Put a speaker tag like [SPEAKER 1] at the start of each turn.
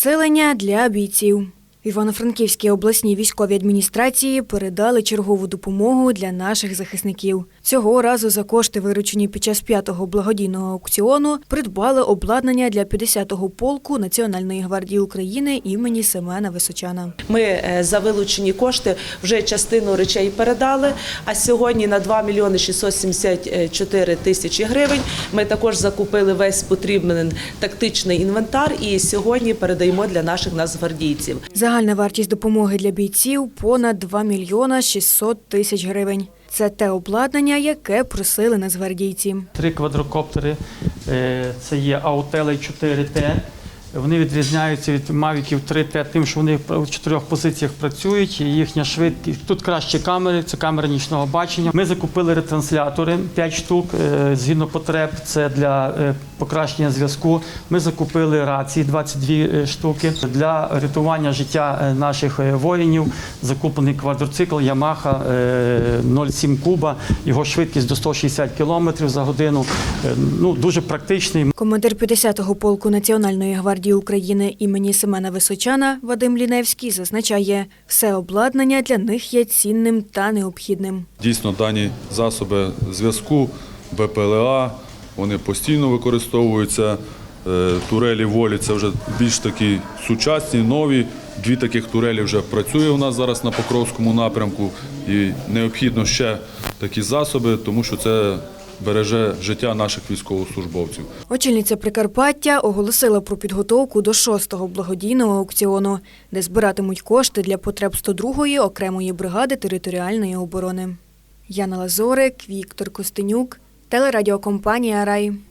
[SPEAKER 1] Підсилення для бійців. В Івано-Франківській обласній військовій адміністрації передали чергову допомогу для наших захисників. Цього разу за кошти, виручені під час п'ятого благодійного аукціону, придбали обладнання для 50-го полку Національної гвардії України імені Семена Височана.
[SPEAKER 2] Ми е, за вилучені кошти вже частину речей передали. А сьогодні на 2 мільйони 674 тисячі гривень ми також закупили весь потрібний тактичний інвентар і сьогодні передаємо для наших нацгвардійців.
[SPEAKER 1] Загальна вартість допомоги для бійців понад 2 мільйона 600 тисяч гривень. Це те обладнання, яке просили нацгвардійці.
[SPEAKER 3] Три квадрокоптери. Е, Це є Аутели 4T. Вони відрізняються від Мавіків 3T тим, що вони в чотирьох позиціях працюють. Їхня швидкість. Тут кращі камери, це камери нічного бачення. Ми закупили ретранслятори 5 штук е, згідно потреб. Це для е, покращення зв'язку. Ми закупили рації 22 штуки для рятування життя е, наших е, воїнів. Закуплений квадроцикл е, 07 Куба. Його швидкість до 160 км за годину. Е, Ну дуже практичний.
[SPEAKER 1] Командир 50-го полку Національної гвардії України імені Семена Височана Вадим Ліневський зазначає, все обладнання для них є цінним та необхідним.
[SPEAKER 4] Дійсно, дані засоби зв'язку, БПЛА, вони постійно використовуються. Е, Турелі волі це вже більш такі сучасні, нові. Дві таких турелі вже працює у нас зараз на Покровському напрямку. І необхідно ще такі засоби, тому що це береже життя наших військовослужбовців.
[SPEAKER 1] Очільниця Прикарпаття оголосила про підготовку до шостого благодійного аукціону, де збиратимуть кошти для потреб 102-ї окремої бригади територіальної оборони. Яна Лазорик, Віктор Костенюк, телерадіокомпанія Рай.